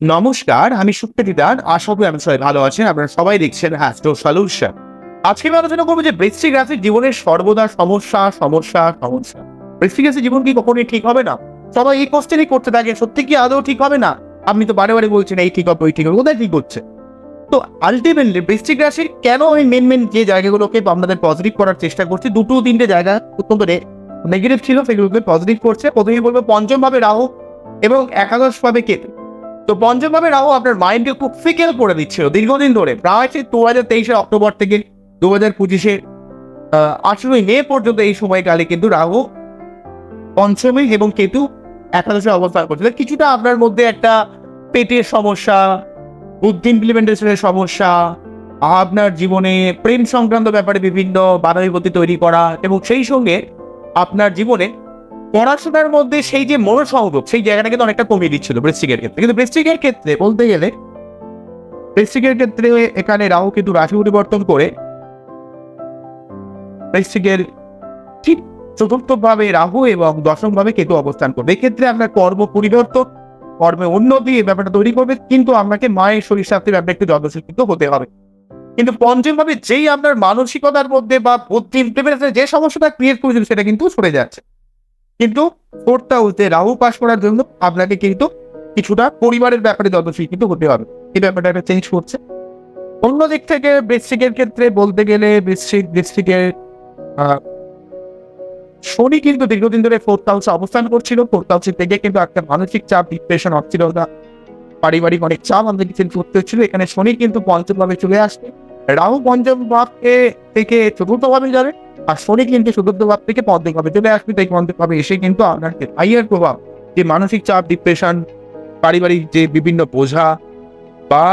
নমস্কার, আমি সুপ্রীতি দান আশা করি আমি সবাই ভালো আছেন, আপনারা সবাই দেখছেন হ্যাস্টো সলিউশন আজকে আমি আলোচনা করব যে বৃশ্চিক রাশির জীবনের সর্বদা সমস্যা সমস্যা সমস্যা। বৃশ্চিক রাশির জীবন কি কখনোই ঠিক হবে না। সবাই এই কোশ্চেনই করতে থাকে সত্যি কি আদৌ ঠিক হবে না? আপনি তো বারে বারে বলছেন, এই ঠিক হবে, ওই ঠিক হবে, কোথায় ঠিক হচ্ছে? তো আলটিমেটলি বৃশ্চিক রাশির কেন আমি মেন মেন যে জায়গাগুলোকে আপনাদের পজিটিভ করার চেষ্টা করছি, দুটো তিনটে জায়গা অত্যন্ত নেগেটিভ ছিল, সেগুলোকে পজিটিভ করছে। প্রথমেই বলব পঞ্চম ভাবে রাহু এবং একাদশ ভাবে কেতু। তো পঞ্চম ভাবে রাহু আপনার মাইন্ডকে খুব ফিকেল করে দিচ্ছিল দীর্ঘদিন ধরে, প্রায় সেই দু হাজার তেইশে অক্টোবর থেকে দু হাজার পঁচিশে আঠেরোই মে পর্যন্ত এই সময়কালে কিন্তু রাহু পঞ্চমী এবং কেতু একাদশে অবস্থান করছিল কিছুটা আপনার মধ্যে একটা পেটের সমস্যা, বুদ্ধি ইমপ্লিমেন্টেশনের সমস্যা, আপনার জীবনে প্রেম সংক্রান্ত ব্যাপারে বিভিন্ন বাধা বিপত্তি তৈরি করা এবং সেই সঙ্গে আপনার জীবনে পড়াশোনার মধ্যে সেই যে মনোসংযোগ, সেই জায়গাটা কিন্তু অনেকটা কমিয়ে দিচ্ছিল বৃশ্চিকের ক্ষেত্রে। কিন্তু বৃশ্চিকের ক্ষেত্রে বলতে গেলে বৃশ্চিকের ক্ষেত্রে এখানে রাহু কিন্তু রাশি পরিবর্তন করে বৃশ্চিকের ঠিক চতুর্থ ভাবে রাহু এবং দশম ভাবে কেতু অবস্থান করবে। এক্ষেত্রে আপনার কর্ম পরিবর্তন, কর্মে উন্নতি এই ব্যাপারটা তৈরি করবে, কিন্তু আপনাকে মায়ের শরীর স্বাস্থ্যের ব্যাপারে একটু যত্নশীল কিন্তু হতে হবে। কিন্তু পঞ্চম ভাবে যেই আপনার মানসিকতার মধ্যে বা বুদ্ধি যে সমস্যাটা ক্রিয়েট করেছিল সেটা কিন্তু সরে যাচ্ছে। কিন্তু ফোর্থ হাউসে রাহু পাস করার জন্য আপনাকে কিন্তু কিছুটা পরিবারের ব্যাপারে যত্নশীল কিন্তু হতে হবে। এই ব্যাপারটা একটা চেঞ্জ করছে। অন্য দিক থেকে বৃশ্চিকের ক্ষেত্রে বলতে গেলে বৃশ্চিক, বৃশ্চিকের শনি কিন্তু দীর্ঘদিন ধরে ফোর্থ হাউসে অবস্থান করছিল। ফোর্থ হাউসে থেকে কিন্তু একটা মানসিক চাপ ডিপ্রেশন অস্থিরতা, পারিবারিক অনেক চাপ আমাদের কিছু করতে হচ্ছিল। এখানে শনি কিন্তু পঞ্চম ভাবে চলে আসছে। রাহু পঞ্চম ভাবকে থেকে চতুর্থ ভাবে যাবে। আর শনি কিন্তু চতুর্থ ভাব থেকে পঞ্চম ভাবে চলে আসবে তাই পঞ্চম ভাবে এসে কিন্তু আপনার হাইয়ার প্রভাব, যে মানসিক চাপ ডিপ্রেশন পারিবারিক যে বিভিন্ন বোঝা বা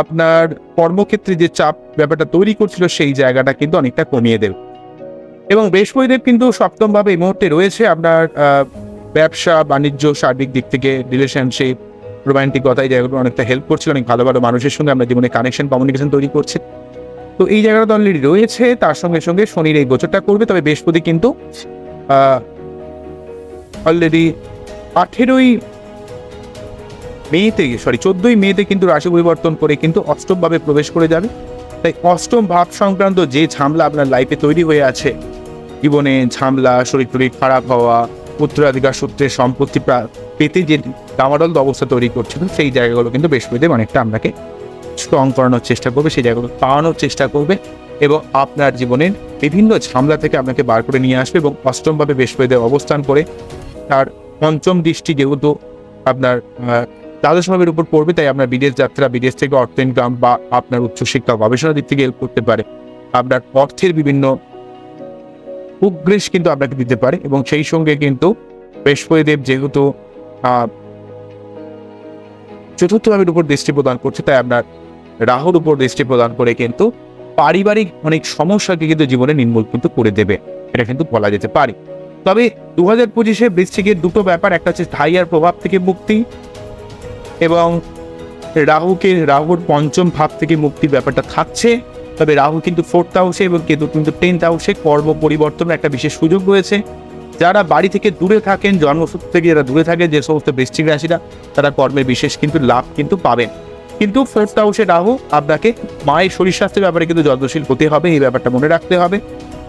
আপনার কর্মক্ষেত্রে যে চাপ ব্যাপারটা তৈরি করছিল সেই জায়গাটা কিন্তু অনেকটা কমিয়ে দেবে। এবং বৃহস্পতিদেব কিন্তু সপ্তম ভাবে এই মুহূর্তে রয়েছে আপনার ব্যবসা, বাণিজ্য, সার্বিক দিক থেকে রিলেশনশিপ রোমান্টিকতা এই জায়গাগুলো অনেকটা হেল্প করছে অনেক ভালো ভালো মানুষের সঙ্গে আমরা জীবনে কানেকশন কমিউনিকেশন তৈরি করছে। তো এই জায়গাটা তো অলরেডি রয়েছে, তার সঙ্গে সঙ্গে শনির এই গোচরটা করবে, তবে বৃহস্পতি কিন্তু অলরেডি আঠেরোই মেতে সরি চোদ্দই মেতে কিন্তু রাশি পরিবর্তন করে কিন্তু অষ্টম ভাবে প্রবেশ করে যাবে। তাই অষ্টম ভাব সংক্রান্ত যে ঝামেলা আপনার লাইফে তৈরি হয়ে আছে, জীবনে ঝামেলা, শরীর টরীর খারাপ হওয়া, উত্তরাধিকার সূত্রে সম্পত্তি পেতে যে ডামাডল অবস্থা তৈরি করছিল সেই জায়গাগুলো কিন্তু বৃহস্পতিদেব অনেকটা আপনাকে স্ট্রং করানোর চেষ্টা করবে সেই জায়গাগুলো পাওয়ানোর চেষ্টা করবে এবং আপনার জীবনের বিভিন্ন ঝামেলা থেকে আপনাকে বার করে নিয়ে আসবে এবং অষ্টমভাবে বৃহস্পতিদেব অবস্থান করে তার পঞ্চম দৃষ্টি যেহেতু আপনার আহ, দ্বাদশ ভাবের উপর পড়বে তাই আপনার বিদেশ যাত্রা বিদেশ থেকে অর্থ ইনকাম বা আপনার উচ্চশিক্ষা গবেষণার দিক থেকে হেল্প করতে পারে। আপনার অর্থের বিভিন্ন উগ্রেশ কিন্তু আপনাকে দিতে পারে এবং সেই সঙ্গে কিন্তু বৃহস্পতিদেব যেহেতু আহ, চতুর্থ উপর দৃষ্টি প্রদান করছে তাই আপনার রাহুর উপর দৃষ্টি প্রদান করে কিন্তু পারিবারিক অনেক সমস্যাকে কিন্তু জীবনে নির্মূল কিন্তু করে দেবে। এটা কিন্তু বলা যেতে পারে। তবে দু হাজার পঁচিশে বৃশ্চিকের দুটো ব্যাপার, একটা হচ্ছে হাইয়ার প্রভাব থেকে মুক্তি এবং রাহুকে, রাহুর পঞ্চম ভাব থেকে মুক্তির ব্যাপারটা থাকছে। তবে রাহু কিন্তু ফোর্থ হাউসে এবং কেতু কিন্তু টেন্থ হাউসে কর্ম পরিবর্তনের একটা বিশেষ সুযোগ রয়েছে। যারা বাড়ি থেকে দূরে থাকেন, জন্মসূত্র থেকে যারা দূরে থাকে যে সমস্ত বৃশ্চিক রাশিরা, তারা কর্মের বিশেষ কিন্তু লাভ কিন্তু পাবেন। কিন্তু ফোর্থ হাউসে রাহু, আপনাকে মায়ের শরীর স্বাস্থ্যের ব্যাপারে কিন্তু যত্নশীল হতে হবে, এই ব্যাপারটা মনে রাখতে হবে।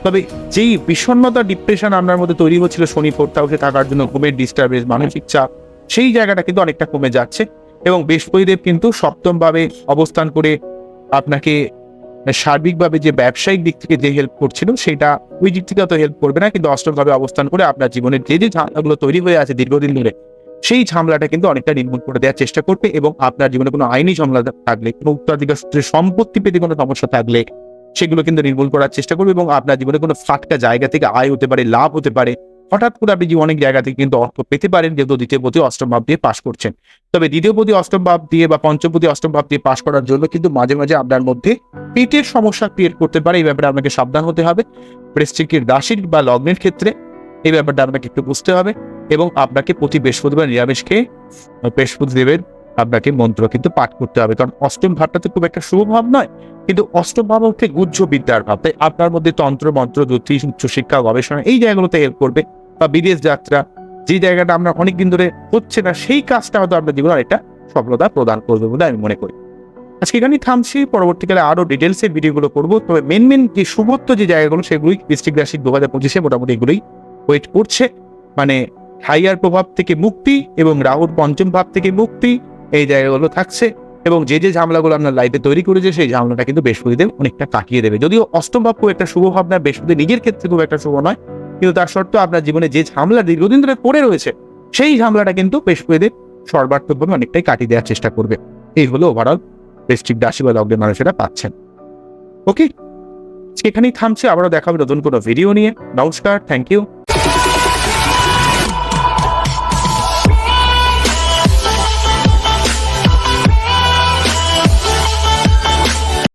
তবে যেই বিষণ্ণতা ডিপ্রেশন আপনার মধ্যে তৈরি হচ্ছিল শনি ফোর্থ হাউসে থাকার জন্য ঘুমের ডিস্টার্বেন্স মানসিক চাপ, সেই জায়গাটা কিন্তু অনেকটা কমে যাচ্ছে এবং বৃহস্পতিদেব কিন্তু সপ্তমভাবে অবস্থান করে আপনাকে সার্বিকভাবে যে ব্যবসায়িক দিক থেকে যে হেল্প করছিল, সেটা ওই দিক থেকে হেল্প করবে না, কিন্তু অষ্টমভাবে অবস্থান করে আপনার জীবনের যে যে ঝামেলাগুলো তৈরি হয়ে আছে দীর্ঘদিন ধরে সেই ঝামেলাটা কিন্তু অনেকটা নির্মূল করে দেওয়ার চেষ্টা করবে এবং আপনার জীবনে কোনো আইনি ঝামেলা থাকলে কোনো উত্তরাধিকার সম্পত্তি পেতে কোনো সমস্যা থাকলে সেগুলো কিন্তু নির্মূল করার চেষ্টা করবে এবং আপনার জীবনে কোনো ফাটকা জায়গা থেকে আয় হতে পারে, লাভ হতে পারে। হঠাৎ করে আপনি অনেক জায়গা থেকে কিন্তু অর্থ পেতে পারেন, যেহেতু দ্বিতীয় পতি অষ্টম ভাব দিয়ে পাশ করছেন। তবে দ্বিতীয় পতি অষ্টম ভাব দিয়ে বা পঞ্চম পতি অষ্টম ভাব দিয়ে পাশ করার জন্য কিন্তু মাঝে মাঝে আপনার মধ্যে পেটের সমস্যা ক্রিয়েট করতে পারে। এই ব্যাপারে আপনাকে সাবধান হতে হবে। বৃশ্চিকের রাশির বা লগ্নের ক্ষেত্রে এই ব্যাপারটা আপনাকে একটু বুঝতে হবে এবং আপনাকে প্রতি বৃহস্পতিবার নিরামিষ খেয়ে বৃহস্পতি দেবের আপনাকে মন্ত্র কিন্তু পাঠ করতে হবে। কারণ অষ্টম ভাবটা তো খুব একটা শুভ ভাব নয়, কিন্তু অষ্টম ভাব হচ্ছে গুজ্জ বিদ্যার ভাব। তাই আপনার মধ্যে তন্ত্র, মন্ত্র জ্যোতিষ উচ্চশিক্ষা গবেষণা এই জায়গাগুলোতে হেল্প করবে বা বিদেশ যাত্রা যে জায়গাটা আমরা অনেকদিন ধরে হচ্ছে না, সেই কাজটা হয়তো আপনার জীবনে অনেকটা সফলতা প্রদান করবে বলে আমি মনে করি। আজকে এখানেই থামছি, পরবর্তীকালে আরও ডিটেলসে ভিডিওগুলো করব। তবে মেন মেন যে শুভত্ব যে জায়গাগুলো, সেগুলোই বৃষ্টিক রাশির দু হাজার পঁচিশে মোটামুটি এগুলোই ওয়েট করছে মানে হাইয়ার প্রভাব থেকে মুক্তি এবং রাহুর পঞ্চম ভাব থেকে মুক্তি এই জায়গাগুলো থাকছে এবং যে যে ঝামেলাগুলো আপনার লাইফে তৈরি করেছে, সেই ঝামেলাটা কিন্তু বৃহস্পতিদেব অনেকটা কাটিয়ে দেবে। যদিও অষ্টম ভাব খুব একটা শুভ ভাবনা বৃহস্পতি নিজের ক্ষেত্রে খুব একটা শুভ নয়, কিন্তু তার সত্ত্বেও আপনার জীবনে যে ঝামেলা দীর্ঘদিন ধরে পড়ে রয়েছে, সেই ঝামেলাটা কিন্তু বৃহস্পতিদেব সর্বাত্মকভাবে অনেকটাই কাটিয়ে দেওয়ার চেষ্টা করবে। এই হলো ওভারঅল বৃষ্টিক রাশি বা লগ্নের মানুষেরা পাচ্ছেন। ওকে এখানেই থামছে, আবারও দেখাবে নতুন কোনো ভিডিও নিয়ে। নমস্কার থ্যাংক ইউ